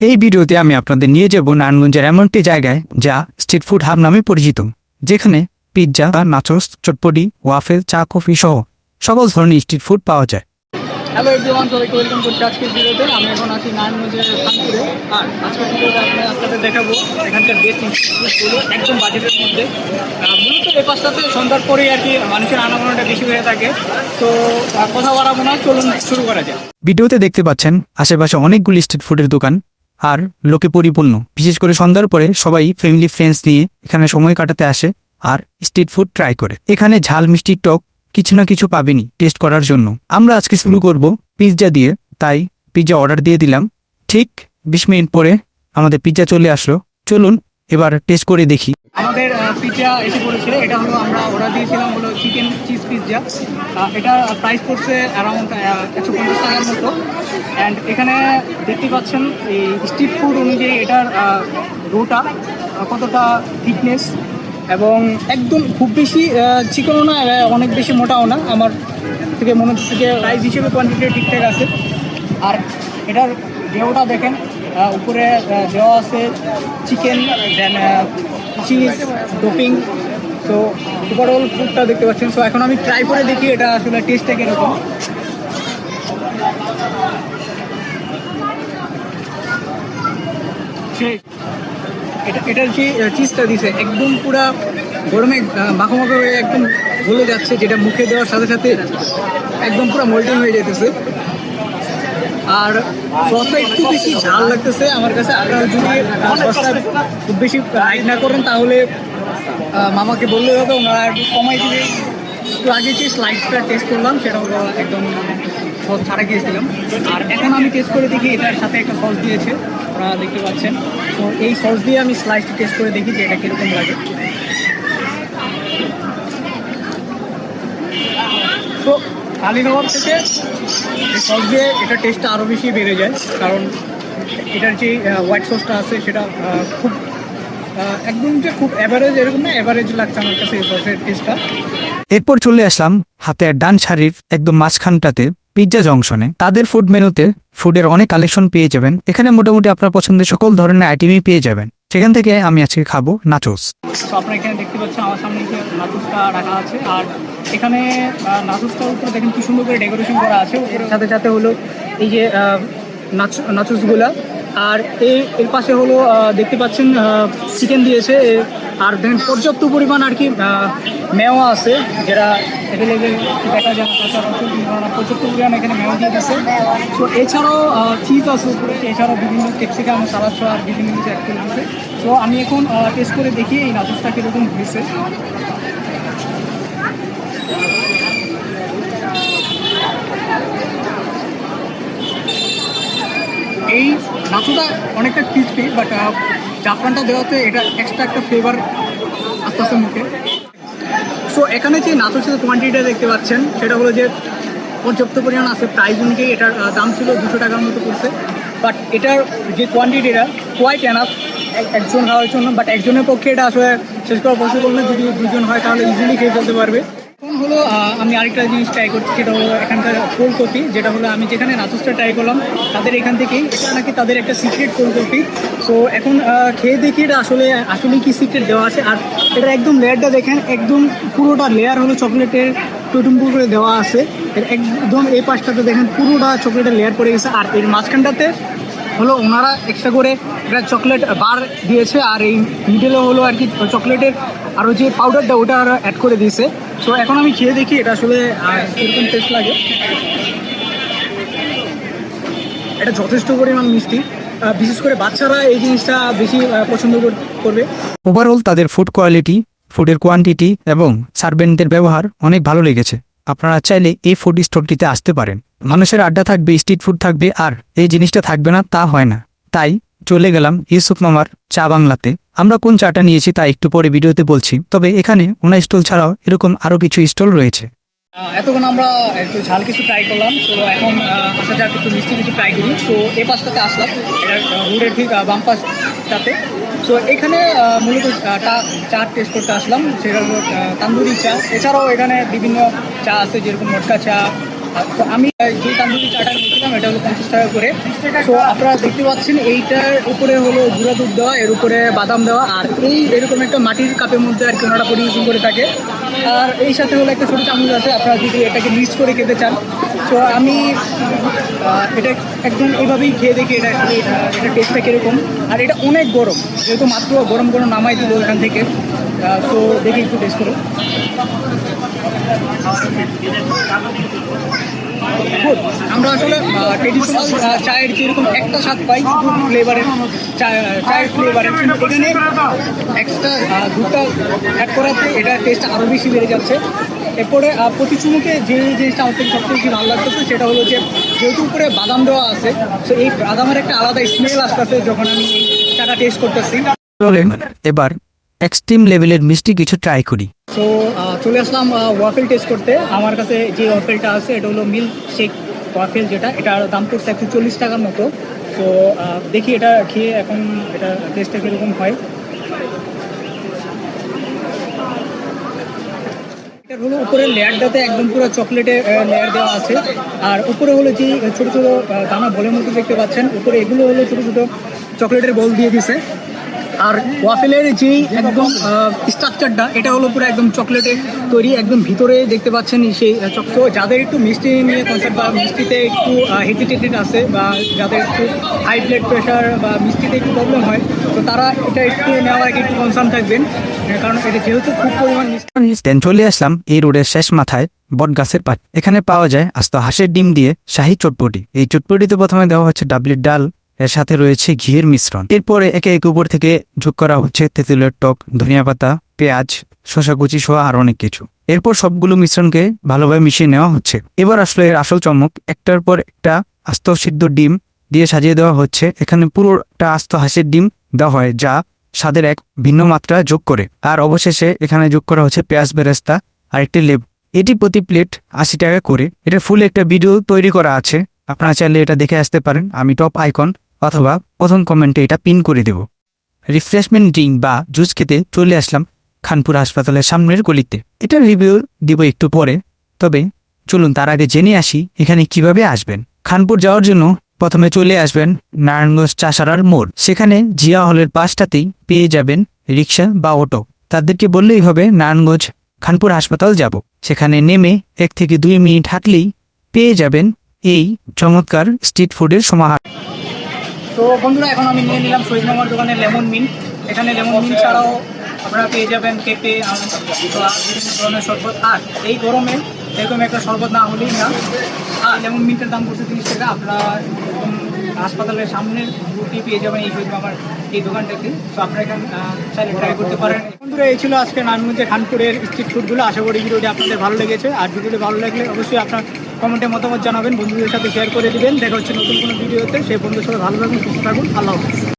এই ভিডিওতে আমি আপনাদের নিয়ে যাব নারায়ণগঞ্জের এমন একটি জায়গায় যা স্ট্রিট ফুড হাব নামে পরিচিত যেখানে পিৎজা নাচোস চটপটি ওয়াফেল চা কফি সহ সকল ধরনের স্ট্রিট ফুড পাওয়া যায়। হ্যালো এভরিওয়ান সবাইকে ওয়েলকাম করছি আজকের ভিডিওতে। আমি এখন আছি নারায়ণগঞ্জের আর আজকের ভিডিওতে আমি আপনাদের দেখাবো এখানকার বেস্ট ইনস্টিটিউটগুলো একদম বাজেটের মধ্যে। মূলত এই পাঁচটাতে সন্ধ্যার পরেই আর কি মানুষের আনাগোনাটা বেশি হয়ে থাকে। তো কথা বাড়াবো না চলুন শুরু করা যায় ভিডিওতে দেখতে পাচ্ছেন আশেপাশে অনেকগুলি স্ট্রিট ফুডের দোকান। আর লোকে পরিপূর্ণ। বিশেষ করে সন্ধ্যার পরে সবাই ফ্যামিলি ফ্রেন্ডস নিয়ে এখানে সময় কাটাতে আসে আর স্ট্রিট ফুড ট্রাই করে। এখানে ঝাল মিষ্টি টক কিছু না কিছু পাবেনি টেস্ট করার জন্য। আমরা আজকে শুরু করব পিৎজা দিয়ে, তাই পিৎজা অর্ডার দিয়ে দিলাম। ঠিক বিশ মিনিট পরে আমাদের পিৎজা চলে আসলো। চলুন এবার টেস্ট করে দেখি। আমাদের পিৎজা এসে পড়েছে এটা হলো আমরা অর্ডার দিয়েছিলাম হলো চিকেন চিজ পিৎজা এটা প্রাইস পড়ছে অ্যারাউন্ড একশো পঞ্চাশ টাকার মতো। অ্যান্ড এখানে দেখতে পাচ্ছেন এই স্ট্রিট ফুড অনুযায়ী এটার রোটা কতটা থিকনেস এবং একদম খুব বেশি চিকনও না অনেক বেশি মোটাও না। আমার থেকে মনে হচ্ছে যে প্রাইস হিসেবে কোয়ান্টিটি ঠিকঠাক আছে। আর এটার দেওটা দেখেন উপরে দেওয়া আছে চিকেন দেন চিজ ডোপিং তো ওভারঅল ফুডটা দেখতে পাচ্ছেন। সো এখন আমি ট্রাই করে দেখি এটা আসলে টেস্টটা কীরকম। এটা এটার যে চিজটা দিছে, একদম পুরা গরমে মাখো মাখো হয়ে একদম গলে যাচ্ছে, যেটা মুখে দেওয়ার সাথে সাথে একদম পুরো মোল্টেন হয়ে যেতেছে আর সসটা একটু বেশি ঝাল লাগতেছে, আমার কাছে আপনারা যদি সসটা খুব বেশি হাইট না করেন, তাহলে মামাকে বললে হবে, ওনারা একটু কমাই দিবে। একটু আগে যে স্লাইসটা টেস্ট করলাম, সেটা হলো একদম সস ছাড়া গিয়েছিলাম আর এখন আমি টেস্ট করে দেখি, এটার সাথে একটা সস দিয়েছে আপনারা দেখতে পাচ্ছেন। তো এই সস দিয়ে আমি স্লাইসটা টেস্ট করে দেখি যে এটা কীরকম লাগে। তো নবাব থেকে সস দিয়ে এটা টেস্টটা আরও বেশি বেড়ে যায়। কারণ এটার যে হোয়াইট সসটা আছে, সেটা খুব একদম যে খুব অ্যাভারেজ এরকম না অ্যাভারেজ লাগছে আমার কাছে এই সসের টেস্টটা এরপর চলে আসলাম হাতের ডান সারির একদম মাঝখানটাতে পিৎজা জংশনে তাদের ফুড মেনুতে ফুডের অনেক কালেকশন পেয়ে যাবেন। এখানে মোটামুটি আপনার পছন্দের সকল ধরনের আইটেমই পেয়ে যাবেন। সেখান থেকে আমি আজকে খাব নাচোস। তো আপনারা এখানে দেখতে পাচ্ছেন, আমার সামনে যে নাচুসটা রাখা আছে, আর এখানে নাচুসটার উপরে দেখেন কি সুন্দর করে ডেকোরেশন করা আছে সাথে সাথে হলো এই যে নাচ, নাচুসগুলা, আর এই এর পাশে হলো দেখতে পাচ্ছেন চিকেন দিয়েছে আর দেখেন পর্যাপ্ত পরিমাণ আর কি মেওয়া আছে, যেটা অ্যাভেলেবেল দেখা যায় না ওনারা পর্যাপ্ত পরিমাণ এখানে মেওয়া দিয়ে তো এছাড়াও চিজ আছে উপরে এছাড়াও বিভিন্ন ক্যাপসিকাম সালাদ আর বিভিন্ন কিছু অ্যাড করে দিচ্ছে তো আমি এখন টেস্ট করে দেখি এই নাচুসটা কীরকম হয়েছে। এই নাচুটা অনেকটা ক্রিসপি বাট জাফরানটা দেওয়াতে এটা এক্সট্রা একটা ফ্লেভার আস্তে আস্তে মুখে। সো এখানে যে নাচুসের কোয়ান্টিটিটা দেখতে পাচ্ছেন, সেটা হলো যে পর্যাপ্ত পরিমাণ আছে প্রাইস অনুযায়ী, এটার দাম ছিল দুশো টাকার মতো পড়ছে। বাট এটার যে কোয়ান্টিটিটা কোয়াইট এনাফ একজন খাওয়ার জন্য বাট একজনের পক্ষে এটা আসলে শেষ করা পসিবল না। যদি দুজন হয়, তাহলে ইজিলি খেয়ে ফেলতে পারবে। হলো আমি আরেকটা জিনিস ট্রাই করছি, সেটা হলো এখানকার কোল্ড কফি যেটা হলো আমি যেখানে নাচুসটা ট্রাই করলাম, তাদের এখান থেকেই এটা নাকি তাদের একটা সিক্রেট কোল্ড কফি সো এখন খেয়ে দেখি এটা আসলে আসলে কি সিক্রেট দেওয়া আছে। আর এটা একদম লেয়ারটা দেখেন, একদম পুরোটা লেয়ার হলো চকলেটের টুটুম্পুর করে দেওয়া আছে। একদম এই পাশটাতে দেখেন পুরোটা চকলেটের লেয়ার পড়ে গেছে। আর এর মাঝখানটাতে হলো ওনারা এক্সট্রা করে একটা চকলেট বার দিয়েছে আর এই মিডলে হলো আর কি চকলেটের আরও যে পাউডারটা ওটা আর অ্যাড করে দিয়েছে। সো এখন আমি খেয়ে দেখি, এটা আসলে কীরকম টেস্ট লাগে। এটা যথেষ্ট পরিমাণ মিষ্টি। বিশেষ করে বাচ্চারা এই জিনিসটা বেশি পছন্দ করবে। ওভারঅল তাদের ফুড কোয়ালিটি ফুডের কোয়ান্টিটি এবং সার্ভেন্টদের ব্যবহার অনেক ভালো লেগেছে। আপনারা চাইলে এই ফুড স্টলটিতে আসতে পারেন। মানুষের আড্ডা থাকবে স্ট্রিট ফুড থাকবে, আর এই জিনিসটা থাকবে না, তা হয় না। তাই চলে গেলাম ইউসুফ মামার চা বাংলাতে। আমরা কোন চাটা নিয়েছি তা একটু পরে ভিডিওতে বলছি, তবে এখানে ওনা স্টল ছাড়াও এরকম আরও কিছু স্টল রয়েছে। এতক্ষণ আমরা একটু ঝাল কিছু ট্রাই করলাম, তো এখন আসা যাক একটু মিষ্টি কিছু ট্রাই করি। তো এই পাশটাতে আসলাম রোডের ঠিক বাম পাশটাতে। তো এখানে মূলত চা টেস্ট করতে আসলাম, সেটা হলো তান্দুরি চা। এছাড়াও এখানে বিভিন্ন চা আছে, যেরকম মটকা চা। তো আমি যে তান্দুরি চাটা নিয়েছিলাম, এটা হলো পঞ্চাশ টাকা করে। তো আপনারা দেখতে পাচ্ছেন, এইটার উপরে হলো গুঁড়া দুধ দেওয়া, এর উপরে বাদাম দেওয়া। আর এই এরকম একটা মাটির কাপের মধ্যে আর কি ওনারা পরিবেশন করে থাকে। আর এই সাথে হলো একটা ছোটো চামচ আছে, আপনারা যদি এটাকে মিক্স করে খেতে চান। তো আমি এটা একদম এইভাবেই খেয়ে দেখি, এটা এটা টেস্টটা কীরকম। আর এটা অনেক গরম, যেহেতু মাত্র গরম গরম নামাই দিল এখান থেকে। তো দেখি একটু টেস্ট করে Good. আমরা আসলে ট্রেডিশনাল চায়ের যেরকম একটা স্বাদ পাই দুধ ফ্লেভারের চায়ের ফ্লেভারের কিন্তু এখানে এক্সট্রা দুধটা অ্যাড করাতে এটা টেস্ট আরও বেশি বেড়ে যাচ্ছে এরপরে প্রতি চুমুকে যে জিনিসটা আমার থেকে সবচেয়ে বেশি ভালো লাগতেছে সেটা হলো যে, যেহেতু উপরে বাদাম দেওয়া আছে, তো এই বাদামের একটা আলাদা স্মেল আসতেছে যখন আমি চাটা টেস্ট করতেছি এবার এক্সট্রিম লেভেলের মিষ্টি কিছু ট্রাই করি। তো চলে আসলাম ওয়াফেল টেস্ট করতে। আমার কাছে যে ওয়াফেলটা আছে, এটা হলো মিল্ক শেক ওয়াফেল যেটা, এটার দাম পড়ছে একশো চল্লিশ টাকার মতো। তো দেখি এটা খেয়ে এখন এটা টেস্টটা কীরকম হয়। এটার হলো উপরের লেয়ারটাতে একদম পুরো চকলেটে লেয়ার দেওয়া আছে। আর উপরে হলো যে, ছোটো ছোটো দানা বলের মতো দেখতে পাচ্ছেন। উপরে এগুলো হলো ছোটো ছোটো চকলেটের বল দিয়ে দিছে। আর ওয়াফেলের যেই একদম স্ট্রাকচারটা এটা হলো পুরো একদম চকলেটে তৈরি, একদম ভিতরে দেখতে পাচ্ছেন সেই তো যাদের একটু মিষ্টি নিয়ে কনসেপ্ট বা মিষ্টিতে একটু হেজিটেটেড আছে বা যাদের একটু হাই ব্লাড প্রেশার বা মিষ্টিতে একটু প্রবলেম হয়, তো তারা এটা একটু নেওয়ার একটু কনসার্ন থাকবেন। কারণ এটা যেহেতু খুব পরিমাণ মিষ্টি। চলে আসলাম এই রোডের শেষ মাথায় বট গাছের পাট এখানে পাওয়া যায় আস্ত হাঁসের ডিম দিয়ে শাহী চটপটি। এই চটপটিতে প্রথমে দেওয়া হচ্ছে ডাবলির ডাল এর সাথে রয়েছে ঘিয়ের মিশ্রণ। এরপরে একে একে উপর থেকে যোগ করা হচ্ছে তেঁতুলের টক, ধনিয়া পাতা, পেঁয়াজ, শসা কুচি সহ আর অনেক কিছু। এরপর সবগুলো মিশ্রণকে ভালোভাবে মিশিয়ে নেওয়া হচ্ছে। এবার আসলে এর আসল চমক। একটার পর একটা আস্ত সিদ্ধ ডিম দিয়ে সাজিয়ে দেওয়া হচ্ছে। এখানে পুরোটা আস্ত হাঁসের ডিম দেওয়া হয়, যা স্বাদের এক ভিন্ন মাত্রা যোগ করে। আর অবশেষে এখানে যোগ করা হচ্ছে পেঁয়াজ বেরেস্তা আর একটি লেবু। এটি প্রতি প্লেট আশি টাকা করে। এটা ফুল একটা ভিডিও তৈরি করা আছে। আপনারা চাইলে এটা দেখে আসতে পারেন। আমি টপ আইকন। অথবা প্রথম কমেন্টে এটা পিন করে দেব। রিফ্রেশমেন্ট ড্রিঙ্ক বা জুস খেতে চলে আসলাম খানপুর হাসপাতালের সামনের গলিতে। এটা রিভিউ দিব একটু পরে, তবে চলুন তার আগে জেনে আসি এখানে কীভাবে আসবেন। খানপুর যাওয়ার জন্য প্রথমে চলে আসবেন নারায়ণগঞ্জ চাষারার মোড়। সেখানে জিয়া হলের পাশটাতেই পেয়ে যাবেন রিক্সা বা অটো। তাদেরকে বললেই হবে, নারায়ণগঞ্জ খানপুর হাসপাতাল যাব। সেখানে নেমে এক থেকে দুই মিনিট হাঁটলেই পেয়ে যাবেন এই চমৎকার স্ট্রিট ফুডের সমাহার। তো বন্ধুরা, এখন আমি নিয়ে নিলাম শহীদ মামার দোকানে লেমন মিন্ট এখানে লেমন মিন্ট ছাড়াও আপনারা পেয়ে যাবেন পেঁপে বিভিন্ন ধরনের শরবত। আর এই গরমে এরকম একটা শরবত না হলেই না। আর লেমন মিন্টের দাম পড়ছে তিরিশ টাকা। আপনারা হাসপাতালের সামনে রুটি পেয়ে যাবেন এই শহীদ মামার এই দোকানটাতে তো আপনারা এখানে চাইলে ট্রাই করতে পারেন। বন্ধুরা, এই ছিল আজকে নারায়ণগঞ্জে খানপুরের স্ট্রিট ফুডগুলো আশা করি ভিডিওটি আপনাদের ভালো লেগেছে। আর ভিডিওটি ভালো লাগলে অবশ্যই আপনার কমেন্টে মতামত জানাবেন, বন্ধুদের সাথে শেয়ার করে দিবেন। দেখা হচ্ছে নতুন কোনো ভিডিওতে সেই বন্ধুর সাথে ভালো থাকুন, সুস্থ থাকুন। আল্লাহ